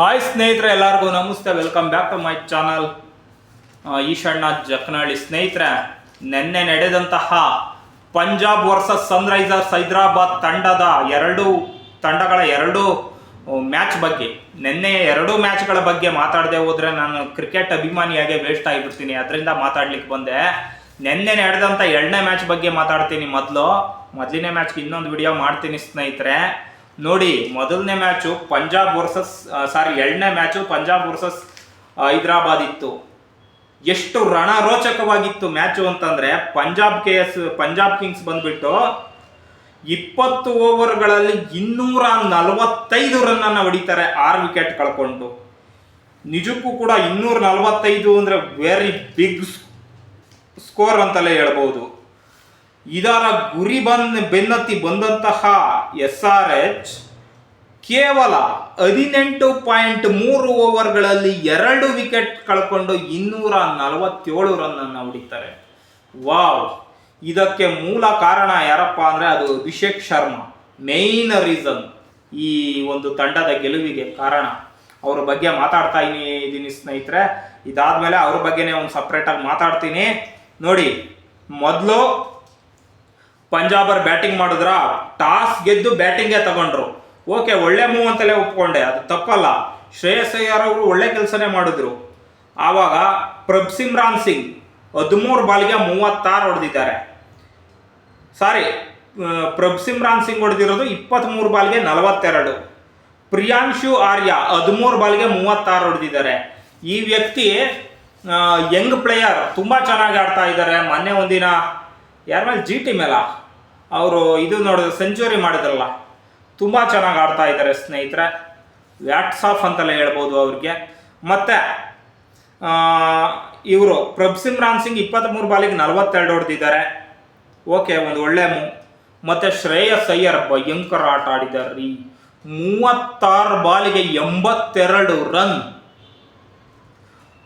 Hi ಸ್ನೇಹಿತರೆ, ಎಲ್ಲರಿಗೂ ನಮಸ್ತೆ. Welcome back to my channel Ishanna Jaknahalli ಸ್ನೇಹಿತರೆ, ನಿನ್ನೆ ನಡೆದಂತಹ ಪಂಜಾಬ್ ವರ್ಸಸ್ ಸನ್ರೈಸರ್ಸ್ ಹೈದರಾಬಾದ್ ತಂಡದ ಎರಡು ತಂಡಗಳ ಎರಡು ಮ್ಯಾಚ್ ಬಗ್ಗೆ, ನಿನ್ನೆ ಎರಡು ಮ್ಯಾಚ್ಗಳ ಬಗ್ಗೆ ಮಾತಾಡದೆ ಹೋದ್ರೆ ನಾನು ಕ್ರಿಕೆಟ್ ಅಭಿಮಾನಿಯಾಗೆ ವೇಸ್ಟ್ ಆಗಿಬಿಡ್ತೀನಿ. ಅದರಿಂದ ಮಾತಾಡ್ಲಿಕ್ಕೆ ಬಂದೆ. ನಿನ್ನೆ ನಡೆದಂಥ ಎರಡನೇ ಮ್ಯಾಚ್ ಬಗ್ಗೆ ಮಾತಾಡ್ತೀನಿ ಮೊದಲು. ಮೊದಲನೇ ಮ್ಯಾಚ್ಗೆ ಇನ್ನೊಂದು ವಿಡಿಯೋ ಮಾಡ್ತೀನಿ ಸ್ನೇಹಿತರೆ. ನೋಡಿ, ಮೊದಲನೇ ಮ್ಯಾಚು ಪಂಜಾಬ್ ವರ್ಸಸ್ ಸಾರಿ, ಎರಡನೇ ಮ್ಯಾಚು ಪಂಜಾಬ್ ವರ್ಸಸ್ ಹೈದರಾಬಾದ್ ಇತ್ತು. ಎಷ್ಟು ರಣರೋಚಕವಾಗಿತ್ತು ಮ್ಯಾಚು ಅಂತಂದ್ರೆ, Punjab K S Punjab kings ಬಂದ್ಬಿಟ್ಟು ಇಪ್ಪತ್ತು ಓವರ್ಗಳಲ್ಲಿ ಇನ್ನೂರ ನಲವತ್ತೈದು ರನ್ನನ್ನು ಹೊಡಿತಾರೆ ಆರು ವಿಕೆಟ್ ಕಳ್ಕೊಂಡು. ನಿಜಕ್ಕೂ ಕೂಡ ಇನ್ನೂರ ನಲವತ್ತೈದು ಅಂದ್ರೆ ವೆರಿ ಬಿಗ್ ಸ್ಕೋರ್ ಅಂತಲೇ ಹೇಳ್ಬೋದು. ಇದರ ಗುರಿ ಬಂದ ಬೆನ್ನತ್ತಿ ಬಂದಂತಹ ಎಸ್ ಆರ್ ಎಚ್ ಕೇವಲ ಹದಿನೆಂಟು ಪಾಯಿಂಟ್ ಮೂರು ಓವರ್ಗಳಲ್ಲಿ ಎರಡು ವಿಕೆಟ್ ಕಳ್ಕೊಂಡು ಇನ್ನೂರ ನಲವತ್ತೇಳು ರನ್ ಅನ್ನು ಹೊಡಿತಾರೆ. ವಾವ್! ಇದಕ್ಕೆ ಮೂಲ ಕಾರಣ ಯಾರಪ್ಪ ಅಂದ್ರೆ ಅದು ಅಭಿಷೇಕ್ ಶರ್ಮಾ. ಮೇಯ್ನ್ ರೀಸನ್ ಈ ಒಂದು ತಂಡದ ಗೆಲುವಿಗೆ ಕಾರಣ. ಅವ್ರ ಬಗ್ಗೆ ಮಾತಾಡ್ತಾ ಇದ್ದೀನಿ ಸ್ನೇಹಿತರೆ. ಇದಾದ್ಮೇಲೆ ಅವ್ರ ಬಗ್ಗೆನೇ ಒಂದು ಸಪ್ರೇಟಾಗಿ ಮಾತಾಡ್ತೀನಿ. ನೋಡಿ, ಮೊದಲು ಪಂಜಾಬರ್ ಬ್ಯಾಟಿಂಗ್ ಮಾಡಿದ್ರ, ಟಾಸ್ ಗೆದ್ದು ಬ್ಯಾಟಿಂಗೇ ತಗೊಂಡ್ರು. ಓಕೆ, ಒಳ್ಳೆ ಮೂವ್ ಅಂತಲೇ ಒಪ್ಕೊಂಡೆ, ಅದು ತಪ್ಪಲ್ಲ. ಶ್ರೇಯಸ್ ಅಯ್ಯರ್ ಅವರು ಒಳ್ಳೆ ಕೆಲಸನೇ ಮಾಡಿದ್ರು. ಆವಾಗ ಪ್ರಭ್ಸಿಮ್ರಾನ್ ಸಿಂಗ್ ಹದಿಮೂರು ಬಾಲ್ಗೆ ಮೂವತ್ತಾರು ಹೊಡೆದಿದ್ದಾರೆ. ಸಾರಿ ಪ್ರಭ್ಸಿಮ್ರಾನ್ ಸಿಂಗ್ ಹೊಡೆದಿರೋದು ಇಪ್ಪತ್ತ್ಮೂರು ಬಾಲ್ಗೆ ನಲವತ್ತೆರಡು. ಪ್ರಿಯಾಂಶು ಆರ್ಯ ಹದಿಮೂರು ಬಾಲ್ಗೆ ಮೂವತ್ತಾರು ಹೊಡೆದಿದ್ದಾರೆ. ಈ ವ್ಯಕ್ತಿ ಯಂಗ್ ಪ್ಲೇಯರ್, ತುಂಬ ಚೆನ್ನಾಗಿ ಆಡ್ತಾ ಇದ್ದಾರೆ. ಮೊನ್ನೆ ಒಂದಿನ ಯಾರ ಮೇಲೆ? ಜಿ ಟಿ ಮೇಲ? ಅವರು ಇದು ನೋಡಿದ್ರೆ ಸೆಂಚುರಿ ಮಾಡಿದ್ರಲ್ಲ. ತುಂಬ ಚೆನ್ನಾಗಿ ಆಡ್ತಾ ಇದ್ದಾರೆ ಸ್ನೇಹಿತರೆ. ವ್ಯಾಟ್ಸ್ ಆಫ್ ಅಂತಲೇ ಹೇಳ್ಬೋದು ಅವ್ರಿಗೆ. ಮತ್ತು ಇವರು ಪ್ರಭ್ಸಿಮ್ರಾನ್ ಸಿಂಗ್ ಇಪ್ಪತ್ತ್ಮೂರು ಬಾಲಿಗೆ ನಲವತ್ತೆರಡು ಹೊಡೆದಿದ್ದಾರೆ. ಓಕೆ, ಒಂದು ಒಳ್ಳೆ ಮು ಮತ್ತು ಶ್ರೇಯಸ್ ಅಯ್ಯರ್ ಭಯಂಕರ ಆಟ ಆಡಿದ್ದಾರೆ. ರೀ ಮೂವತ್ತಾರು ಬಾಲಿಗೆ ಎಂಬತ್ತೆರಡು ರನ್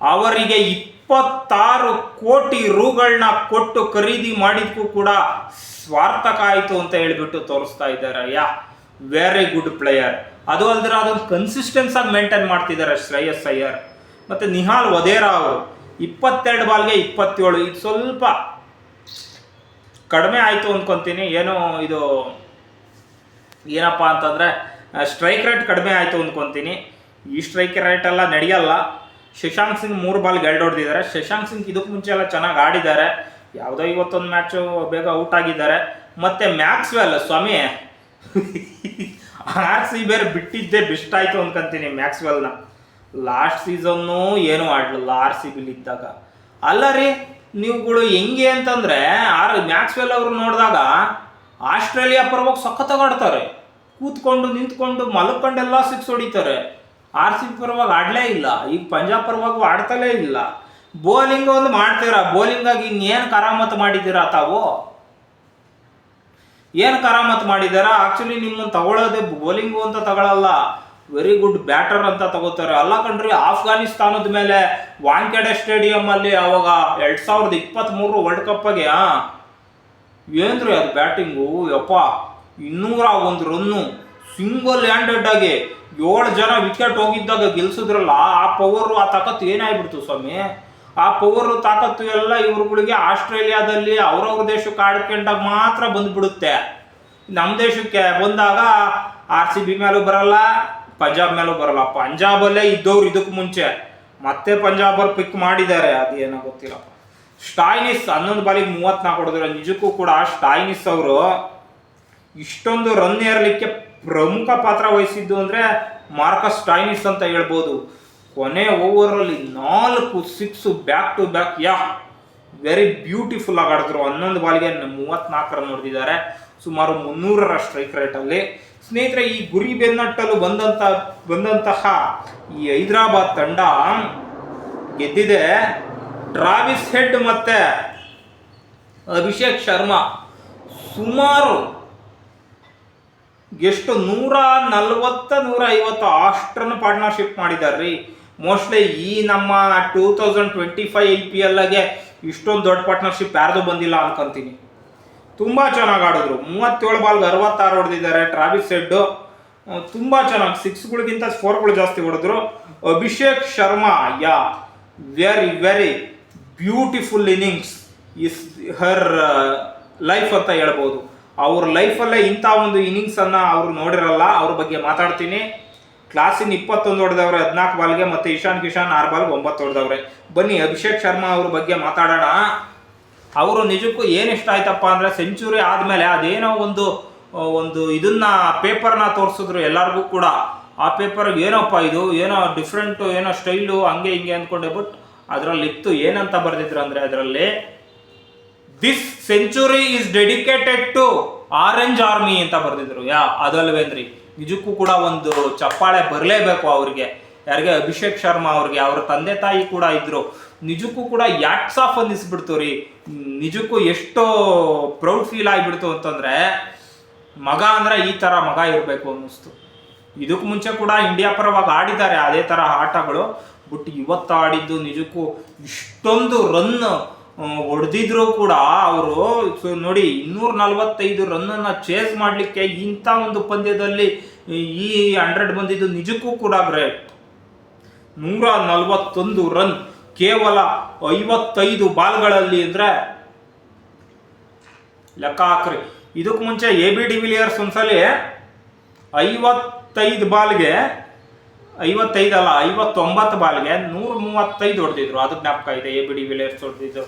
ಅವರಿಗೆ ಇಪ್ಪತ್ತಾರು ಕೋಟಿ ರೂಗಳನ್ನ ಕೊಟ್ಟು ಖರೀದಿ ಮಾಡಿದ್ಕೂ ಕೂಡ ಸ್ವಾರ್ಥಕ ಆಯಿತು ಅಂತ ಹೇಳಿಬಿಟ್ಟು ತೋರಿಸ್ತಾ ಇದ್ದಾರೆ ಯಾ ವೆರಿ ಗುಡ್ ಪ್ಲೇಯರ್ ಅದು ಅಲ್ದ್ರೆ ಅದೊಂದು ಕನ್ಸಿಸ್ಟೆನ್ಸ್ ಆಗಿ ಮೇಂಟೈನ್ ಮಾಡ್ತಿದ್ದಾರೆ ಶ್ರೇಯಸ್ ಅಯ್ಯರ್. ಮತ್ತು ನಿಹಾಲ್ ವದೇರಾ ಅವರು, ಇಪ್ಪತ್ತೆರಡು ಬಾಲ್ಗೆ ಇಪ್ಪತ್ತೇಳು, ಇದು ಸ್ವಲ್ಪ ಕಡಿಮೆ ಆಯಿತು ಅಂದ್ಕೊತೀನಿ ಏನೋ ಇದು ಏನಪ್ಪ ಅಂತಂದರೆ ಸ್ಟ್ರೈಕ್ ರೇಟ್ ಕಡಿಮೆ ಆಯಿತು ಅಂದ್ಕೊತೀನಿ ಈ ಸ್ಟ್ರೈಕ್ ರೇಟ್ ಎಲ್ಲ ನಡೆಯಲ್ಲ. ಶಶಾಂಕ್ ಸಿಂಗ್ ಮೂರು ಬಾಲ್ ಎರಡು ಹೊಡೆದಿದ್ದಾರೆ ಶಶಾಂಕ್ ಸಿಂಗ್ ಇದಕ್ಕೆ ಮುಂಚೆ ಎಲ್ಲ ಚೆನ್ನಾಗಿ ಆಡಿದ್ದಾರೆ. ಯಾವುದೋ ಇವತ್ತೊಂದು ಮ್ಯಾಚು ಬೇಗ ಔಟ್ ಆಗಿದ್ದಾರೆ. ಮತ್ತು ಮ್ಯಾಕ್ಸ್ವೆಲ್, ಸ್ವಾಮಿ. ಆರ್ ಸಿ ಬೇರೆ ಬಿಟ್ಟಿದ್ದೆ ಬೆಸ್ಟ್ ಆಯಿತು ಅನ್ಕೊಂತೀನಿ ಮ್ಯಾಕ್ಸ್ವೆಲ್ನ. ಲಾಸ್ಟ್ ಸೀಸನ್ನು ಏನೂ ಆಡಲಿಲ್ಲ ಆರ್ ಸಿ ಬಿಲ್ ಇದ್ದಾಗ. ಅಲ್ಲ ರೀ, ನೀವುಗಳು ಹೆಂಗೆ ಅಂತಂದರೆ ಆರ್ ಮ್ಯಾಕ್ಸ್ವೆಲ್ ಅವ್ರು ನೋಡಿದಾಗ ಆಸ್ಟ್ರೇಲಿಯಾ ಪರವಾಗಿ ಸಖತ್ತಾಗಿ ಆಡ್ತಾರೆ. ಕೂತ್ಕೊಂಡು ನಿಂತ್ಕೊಂಡು ಮಲ್ಕೊಂಡೆಲ್ಲ ಸಿಕ್ಸ್ ಹೊಡಿತಾರೆ. ಆರ್ ಸಿ ಪರವಾಗಿ ಆಡಲೇ ಇಲ್ಲ. ಈಗ ಪಂಜಾಬ್ ಪರವಾಗಿ ಆಡ್ತಲೇ ಇಲ್ಲ. ಬೌಲಿಂಗ್ ಒಂದು ಮಾಡ್ತೀರಾ? ಬೌಲಿಂಗಾಗಿ ಇನ್ನೇನು ಕರಾಮತ್ ಮಾಡಿದ್ದೀರಾ ತಾವು? ಏನು ಕರಾಮತ್ ಮಾಡಿದ್ದೀರಾ? ಆಕ್ಚುಲಿ ನಿಮ್ಮನ್ನು ತಗೊಳ್ಳೋದೆ ಬೌಲಿಂಗು ಅಂತ ತಗೊಳ್ಳಲ್ಲ ವೆರಿ ಗುಡ್ ಬ್ಯಾಟರ್ ಅಂತ ತಗೋತಾರೆ. ಅಲ್ಲ ಕಣ್ರಿ, ಆಫ್ಘಾನಿಸ್ತಾನದ ಮೇಲೆ ವಾಂಕೆಡೆ ಸ್ಟೇಡಿಯಂ ಅಲ್ಲಿ ಅವಾಗ ಎರಡ್ ಸಾವಿರದ ಇಪ್ಪತ್ತ್ಮೂರು ವರ್ಲ್ಡ್ ಕಪ್ಗೆ ಆ? ಏನ್ರಿ ಅದು ಬ್ಯಾಟಿಂಗು ಯಪ್ಪ, ಇನ್ನೂರ ಒಂದು ರನ್ನು ಸಿಂಗಲ್ ಹ್ಯಾಂಡೆಡ್ ಆಗಿ ಏಳು ಜನ ವಿಕೆಟ್ ಹೋಗಿದ್ದಾಗ ಗೆಲ್ಸಿದ್ರಲ್ಲ, ಆ ಪವರು ಆ ತಾಕತ್ತು ಏನಾಗ್ಬಿಡ್ತು ಸ್ವಾಮಿ? ಆ ಪವರು ತಾಕತ್ತು ಎಲ್ಲ ಇವ್ರುಗಳಿಗೆ ಆಸ್ಟ್ರೇಲಿಯಾದಲ್ಲಿ ಅವ್ರವ್ರ ದೇಶಕ್ಕೆ ಆಡ್ಕೊಂಡಾಗ ಮಾತ್ರ ಬಂದ್ಬಿಡುತ್ತೆ. ನಮ್ಮ ದೇಶಕ್ಕೆ ಬಂದಾಗ ಆರ್ ಸಿ ಬಿ ಮೇಲೂ ಬರಲ್ಲ, ಪಂಜಾಬ್ ಮೇಲೂ ಬರಲ್ಲ. ಪಂಜಾಬಲ್ಲೇ ಇದ್ದವ್ರು ಇದಕ್ಕೆ ಮುಂಚೆ. ಮತ್ತೆ ಪಂಜಾಬಲ್ಲಿ ಪಿಕ್ ಮಾಡಿದ್ದಾರೆ, ಅದೇನೋ ಗೊತ್ತಿಲ್ಲಪ್ಪ ಸ್ಟಾಯ್ನಿಸ್ ಹನ್ನೊಂದು ಬಾಲಿಗೆ ಮೂವತ್ನಾಲ್ಕು ಹೊಡೆದ್ರು ನಿಜಕ್ಕೂ ಕೂಡ ಸ್ಟಾಯ್ನಿಸ್ ಅವರು ಇಷ್ಟೊಂದು ರನ್ ಏರಲಿಕ್ಕೆ ಪ್ರಮುಖ ಪಾತ್ರ ವಹಿಸಿದ್ದು ಅಂದರೆ ಮಾರ್ಕಸ್ ಸ್ಟಾಯ್ನಿಸ್ ಅಂತ ಹೇಳ್ಬೋದು. ಕೊನೆ ಓವರಲ್ಲಿ ನಾಲ್ಕು six back to back yeah very beautiful ಆಗಿ ಆಡಿದ್ರು. ಹನ್ನೊಂದು ಬಾಲ್ಗೆ ಮೂವತ್ನಾಲ್ಕು ನೋಡಿದ್ದಾರೆ ಸುಮಾರು ಮುನ್ನೂರರ ಸ್ಟ್ರೈಕ್ ರೇಟಲ್ಲಿ ಸ್ನೇಹಿತರೆ, ಈ ಗುರಿ ಬೆನ್ನಟ್ಟಲು ಬಂದಂತ, ಬಂದಂತಹ ಈ ಹೈದರಾಬಾದ್ ತಂಡ ಗೆದ್ದಿದೆ. ಟ್ರಾವಿಸ್ ಹೆಡ್ ಮತ್ತೆ ಅಭಿಷೇಕ್ ಶರ್ಮಾ. ಸುಮಾರು ಎಷ್ಟು ನೂರ ನಲ್ವತ್ತ ನೂರ ಐವತ್ತು ಅಷ್ಟ್ರನ್ನು ಪಾರ್ಟ್ನರ್ಶಿಪ್ ಮಾಡಿದ್ದಾರೆ ರೀ ಮೋಸ್ಟ್ಲಿ ಈ ನಮ್ಮ two thousand twenty five I P ಎಲ್ಗೆ ಇಷ್ಟೊಂದು ದೊಡ್ಡ ಪಾರ್ಟ್ನರ್ಶಿಪ್ ಯಾರ್ದು ಬಂದಿಲ್ಲ ಅನ್ಕೊಂತೀನಿ. ತುಂಬ ಚೆನ್ನಾಗಿ ಆಡಿದ್ರು. ಮೂವತ್ತೇಳು ಬಾಲ್ಗೆ ಅರವತ್ತಾರು ಹೊಡೆದಿದ್ದಾರೆ ಟ್ರಾವಿಸ್ ಹೆಡ್ಡು ತುಂಬ ಚೆನ್ನಾಗಿ ಸಿಕ್ಸ್ಗಳಿಗಿಂತ ಫೋರ್ಗಳು ಜಾಸ್ತಿ ಹೊಡೆದ್ರು. Abhishek Sharma, yeah very very beautiful innings is her life ಅಂತ ಹೇಳ್ಬೋದು. ಅವ್ರ ಲೈಫಲ್ಲೇ ಇಂಥ ಒಂದು ಇನ್ನಿಂಗ್ಸನ್ನು ಅವರು ನೋಡಿರಲ್ಲ, ಅವ್ರ ಬಗ್ಗೆ ಮಾತಾಡ್ತೀನಿ. ಕ್ಲಾಸಿನ ಇಪ್ಪತ್ತೊಂದು ಹೊಡೆದವ್ರೆ, ಹದಿನಾಲ್ಕು ಬಾಲ್ಗೆ, ಮತ್ತು ಇಶಾನ್ ಕಿಶಾನ್ ಆರು ಬಾಲ್ಗೆ ಒಂಬತ್ತು ಹೊಡೆದವ್ರೆ. ಬನ್ನಿ, ಅಭಿಷೇಕ್ ಶರ್ಮಾ ಅವ್ರ ಬಗ್ಗೆ ಮಾತಾಡೋಣ. ಅವರು ನಿಜಕ್ಕೂ ಏನು ಇಷ್ಟ ಆಯ್ತಪ್ಪ ಅಂದರೆ, ಸೆಂಚುರಿ ಆದಮೇಲೆ ಅದೇನೋ ಒಂದು ಒಂದು ಇದನ್ನ, ಪೇಪರ್ನ ತೋರಿಸಿದ್ರು ಎಲ್ಲರಿಗೂ ಕೂಡ. ಆ ಪೇಪರ್ಗೆ ಏನಪ್ಪ ಇದು? ಏನೋ ಡಿಫ್ರೆಂಟು, ಏನೋ ಸ್ಟೈಲು, ಹಂಗೆ ಹಿಂಗೆ ಅಂದ್ಕೊಂಡೆ, ಬಟ್ ಅದರಲ್ಲಿ ಇತ್ತು ಏನಂತ ಬರೆದಿದ್ರು ಅಂದರೆ ಅದರಲ್ಲಿ this century is dedicated to orange army ಅಂತ ಬರೆದಿದ್ರು. ಯಾ ಅದಲ್ವೇನ್ರಿ ನಿಜಕ್ಕೂ ಕೂಡ ಒಂದು ಚಪ್ಪಾಳೆ ಬರಲೇಬೇಕು ಅವ್ರಿಗೆ. ಯಾರಿಗೆ? ಅಭಿಷೇಕ್ ಶರ್ಮಾ ಅವ್ರಿಗೆ. ಅವ್ರ ತಂದೆ ತಾಯಿ ಕೂಡ ಇದ್ರು. ನಿಜಕ್ಕೂ ಕೂಡ ಯಾಕ್ಸ್ ಆಫ್ ಅನ್ನಿಸ್ಬಿಡ್ತು ರೀ. ನಿಜಕ್ಕೂ ಎಷ್ಟೋ ಪ್ರೌಡ್ ಫೀಲ್ ಆಗಿಬಿಡ್ತು ಅಂತಂದ್ರೆ, ಮಗ ಅಂದ್ರೆ ಈ ತರ ಮಗ ಇರಬೇಕು ಅನ್ನಿಸ್ತು. ಇದಕ್ಕೆ ಮುಂಚೆ ಕೂಡ ಇಂಡಿಯಾ ಪರವಾಗಿ ಆಡಿದ್ದಾರೆ ಅದೇ ತರ ಆಟಗಳು. ಬಟ್ ಇವತ್ತು ಆಡಿದ್ದು ನಿಜಕ್ಕೂ ಇಷ್ಟೊಂದು ರನ್ ಹೊಡೆದಿದ್ರು ಕೂಡ ಅವರು ನೋಡಿ, ಇನ್ನೂರ ನಲವತ್ತೈದು ರನ್ನನ್ನು ಚೇಸ್ ಮಾಡಲಿಕ್ಕೆ ಇಂಥ ಒಂದು ಪಂದ್ಯದಲ್ಲಿ ಈ ಹಂಡ್ರೆಡ್ ಬಂದಿದ್ದು ನಿಜಕ್ಕೂ ಕೂಡ ಗ್ರೇಟ್ ನೂರ ನಲವತ್ತೊಂದು ರನ್ ಕೇವಲ ಐವತ್ತೈದು ಬಾಲ್ಗಳಲ್ಲಿ ಅಂದರೆ ಲೆಕ್ಕ ಹಾಕ್ರಿ. ಇದಕ್ಕೆ ಮುಂಚೆ ಎ ಬಿ ಡಿ ವಿಲಿಯರ್ಸ್ ಒಂದ್ಸಲಿ ಐವತ್ತೈದು ಬಾಲ್ಗೆ ಐವತ್ತೈದಲ್ಲ ಐವತ್ತೊಂಬತ್ತು ಬಾಲ್ಗೆ ನೂರ ಮೂವತ್ತೈದು ಹೊಡೆದಿದ್ರು. ಅದು ಜ್ಞಾಪಕ ಇದೆ ಎ ಬಿ ಡಿ ವಿಲಿಯರ್ಸ್ ಹೊಡೆದಿದ್ರು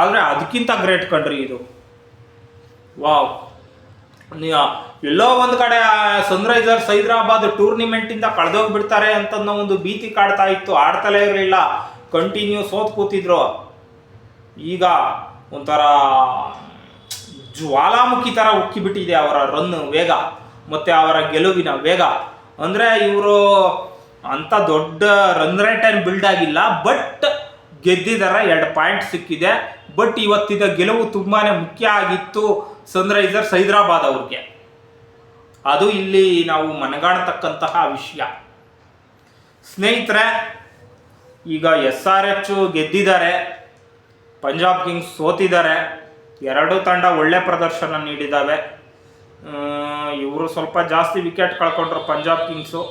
ಆದರೆ ಅದಕ್ಕಿಂತ ಗ್ರೇಟ್ ಕಂಡ್ರಿ ಇದು. ವಾವ್ ಎಲ್ಲೋ ಒಂದು ಕಡೆ ಸನ್ರೈಸರ್ಸ್ ಹೈದರಾಬಾದ್ ಟೂರ್ನಿಮೆಂಟಿಂದ ಕಳೆದೋಗ್ಬಿಡ್ತಾರೆ ಅಂತ ಒಂದು ಭೀತಿ ಕಾಡ್ತಾ ಇತ್ತು. ಆಡ್ತಲೇ ಇರಲಿಲ್ಲ. ಕಂಟಿನ್ಯೂ ಸೋತ್ ಕೂತಿದ್ರು. ಈಗ ಒಂಥರ, ಜ್ವಾಲಾಮುಖಿ ಥರ ಉಕ್ಕಿಬಿಟ್ಟಿದೆ ಅವರ ರನ್ ವೇಗ, ಮತ್ತು ಅವರ ಗೆಲುವಿನ ವೇಗ. ಅಂದರೆ ಇವರು ಅಂಥ ದೊಡ್ಡ ರನ್ ರೇಟ್ ಏನು ಬಿಲ್ಡ್ ಆಗಿಲ್ಲ ಬಟ್ ಗೆದ್ದಿದ್ದಾರೆ ಎರಡು ಪಾಯಿಂಟ್ ಸಿಕ್ಕಿದೆ. ಬಟ್ ಇವತ್ತಿದ ಗೆಲುವು ತುಂಬಾ ಮುಖ್ಯ ಆಗಿತ್ತು ಸನ್ರೈಸರ್ಸ್ ಹೈದರಾಬಾದ್ ಅವ್ರಿಗೆ. ಅದು ಇಲ್ಲಿ ನಾವು ಮನಗಾಣತಕ್ಕಂತಹ ವಿಷಯ. ಸ್ನೇಹಿತರೆ, ಈಗ ಎಸ್ ಆರ್ ಎಚ್ ಗೆದ್ದಿದ್ದಾರೆ, ಪಂಜಾಬ್ ಕಿಂಗ್ಸ್ ಸೋತಿದ್ದಾರೆ, ಎರಡೂ ತಂಡ ಒಳ್ಳೆ ಪ್ರದರ್ಶನ ನೀಡಿದ್ದಾವೆ. ಇವರು ಸ್ವಲ್ಪ ಜಾಸ್ತಿ ವಿಕೆಟ್ ಕಳ್ಕೊಂಡ್ರು ಪಂಜಾಬ್ ಕಿಂಗ್ಸು.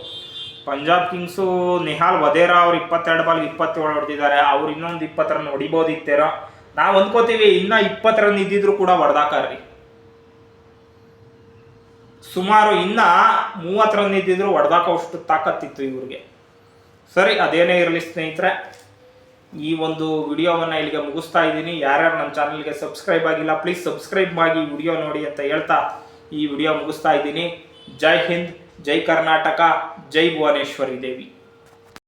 ಪಂಜಾಬ್ ಕಿಂಗ್ಸು ನಿಹಾಲ್ ವಧೇರಾ ಅವ್ರು ಇಪ್ಪತ್ತೆರಡು ಬಾಲ್ ಇಪ್ಪತ್ತೇಳು ಹೊಡೆದಿದ್ದಾರೆ. ಅವ್ರು ಇನ್ನೊಂದು ಇಪ್ಪತ್ತರನ್ನು ಹೊಡಿಬೋದಿತ್ತೇರೋ ನಾವು ಅಂದ್ಕೋತೀವಿ ಇನ್ನೂ ರನ್ ಇದ್ದಿದ್ರು ಕೂಡ ಹೊಡೆದಾಕಾರ್ರಿ ಸುಮಾರು ಇನ್ನ ಮೂವತ್ತು ರನ್ ಇದ್ದಿದ್ರು ಹೊಡೆದಾಕೋಷ್ಟು ತಾಕತ್ತಿತ್ತು ಇವ್ರಿಗೆ. ಸರಿ, ಅದೇನೇ ಇರಲಿ ಸ್ನೇಹಿತರೆ, ಈ ಒಂದು ವಿಡಿಯೋವನ್ನು ಇಲ್ಲಿಗೆ ಮುಗಿಸ್ತಾ ಇದ್ದೀನಿ. ಯಾರ್ಯಾರು ನಮ್ಮ ಚಾನಲ್ಗೆ ಸಬ್ಸ್ಕ್ರೈಬ್ ಆಗಿಲ್ಲ ಪ್ಲೀಸ್ ಸಬ್ಸ್ಕ್ರೈಬ್ ಆಗಿ ವಿಡಿಯೋ ನೋಡಿ ಅಂತ ಹೇಳ್ತಾ ಈ ವಿಡಿಯೋ ಮುಗಿಸ್ತಾ ಇದ್ದೀನಿ. ಜೈ ಹಿಂದ್, ಜೈ ಕರ್ನಾಟಕ, ಜೈ ಭುವನೇಶ್ವರಿ ದೇವಿ.